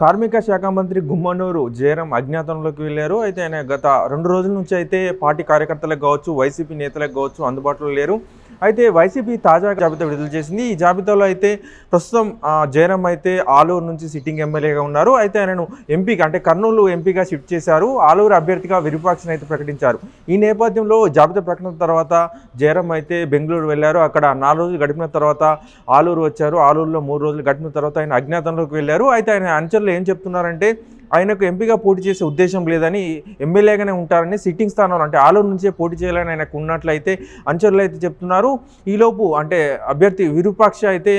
కార్మిక శాఖ మంత్రి గుమ్మనూరు జయరాం అజ్ఞాతంలోకి వెళ్ళారు. అయితే ఆయన గత రెండు రోజుల నుంచి అయితే పార్టీ కార్యకర్తలకు కావచ్చు వైసీపీ నేతలకు కావచ్చు అందుబాటులో లేరు. అయితే వైసీపీ తాజా జాబితా విడుదల చేసింది. ఈ జాబితాలో అయితే ప్రస్తుతం ఆ, జయరాం అయితే ఆలూరు నుంచి సిట్టింగ్ ఎమ్మెల్యేగా ఉన్నారు. అయితే ఆయనను ఎంపీగా అంటే కర్నూలు ఎంపీగా షిఫ్ట్ చేశారు. ఆలూరు అభ్యర్థిగా విరూపాక్షను అయితే ప్రకటించారు. ఈ నేపథ్యంలో జాబితా ప్రకటన తర్వాత జయరాం అయితే బెంగళూరు వెళ్ళారు. అక్కడ నాలుగు రోజులు గడిపిన తర్వాత ఆలూరు వచ్చారు. ఆలూరులో మూడు రోజులు గడిపిన తర్వాత ఆయన అజ్ఞాతంలోకి వెళ్ళారు. అయితే ఆయన అంచనలు ఏం చెప్తున్నారంటే ఆయనకు ఎంపీగా పోటీ చేసే ఉద్దేశం లేదని ఎమ్మెల్యేగానే ఉంటారని సిట్టింగ్ స్థానంలో అంటే ఆలూరు నుంచే పోటీ చేయాలని ఆయనకు ఉన్నట్లయితే అంచర్లు అయితే చెప్తున్నారు. ఈలోపు అంటే అభ్యర్థి విరూపాక్ష అయితే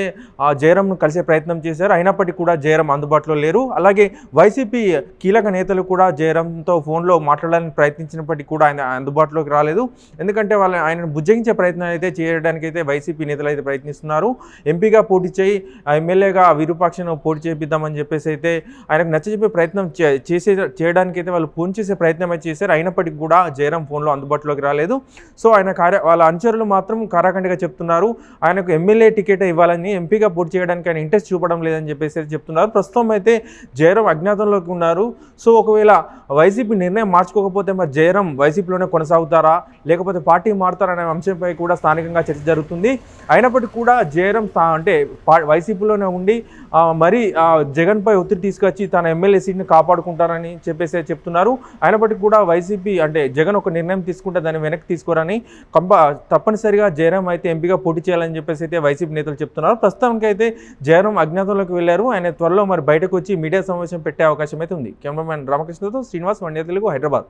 ఆ జయరాంను కలిసే ప్రయత్నం చేశారు. అయినప్పటికీ కూడా జయరాం అందుబాటులో లేరు. అలాగే వైసీపీ కీలక నేతలు కూడా జయరాంతో ఫోన్లో మాట్లాడాలని ప్రయత్నించినప్పటికీ కూడా ఆయన అందుబాటులోకి రాలేదు. ఎందుకంటే వాళ్ళ ఆయనను బుజ్జగించే ప్రయత్నం అయితే చేయడానికి అయితే వైసీపీ నేతలు అయితే ప్రయత్నిస్తున్నారు. ఎంపీగా పోటీ చేయి ఎమ్మెల్యేగా విరూపాక్షను పోటీ చేపిద్దామని చెప్పేసి అయితే ఆయనకు నచ్చజెప్పే ప్రయత్నం చే- చేసే చేయడానికి అయితే వాళ్ళు ఫోన్ చేసే ప్రయత్నం అయితే చేశారు. అయినప్పటికీ కూడా జయరాం ఫోన్లో అందుబాటులోకి రాలేదు. సో ఆయన కార్య వాళ్ళ అనుచరులు మాత్రం కారాఖండిగా చెప్తున్నారు. ఆయనకు ఎమ్మెల్యే టికెట్ ఇవ్వాలని ఎంపీగా పూర్తి చేయడానికి ఆయన ఇంట్రెస్ట్ చూపడం లేదని చెప్పేసి చెప్తున్నారు. ప్రస్తుతం అయితే జయరాం అజ్ఞాతంలోకి ఉన్నారు. సో ఒకవేళ వైసీపీ నిర్ణయం మార్చుకోకపోతే మరి జయరాం వైసీపీలోనే కొనసాగుతారా? లేకపోతే పార్టీ మారుతారనే అనే అంశంపై కూడా స్థానికంగా చర్చ జరుగుతుంది. అయినప్పటికీ కూడా జయరాం అంటే వైసీపీలోనే ఉండి మరి ఆ, జగన్పై ఒత్తిడి తీసుకొచ్చి తన ఎమ్మెల్యే సీట్ని కాపాడుకుంటారని చెప్పేసి చెప్తున్నారు. అయినప్పటికీ కూడా వైసీపీ అంటే జగన్ ఒక నిర్ణయం తీసుకుంటే దాన్ని వెనక్కి తీసుకోరని కంప తప్పనిసరిగా జయరాం అయితే ఎంపీగా పోటీ చేయాలని చెప్పేసి అయితే వైసీపీ నేతలు చెప్తున్నారు. ప్రస్తుతానికి అయితే జయరాం అజ్ఞాతంలోకి వెళ్ళారు. ఆయన త్వరలో మరి బయటకు వచ్చి మీడియా సమావేశం పెట్టే అవకాశం అయితే ఉంది. కెమెరామ్యాన్ రామకృష్ణతో శ్రీనివాస్ వండ్య తెలుగు హైదరాబాద్.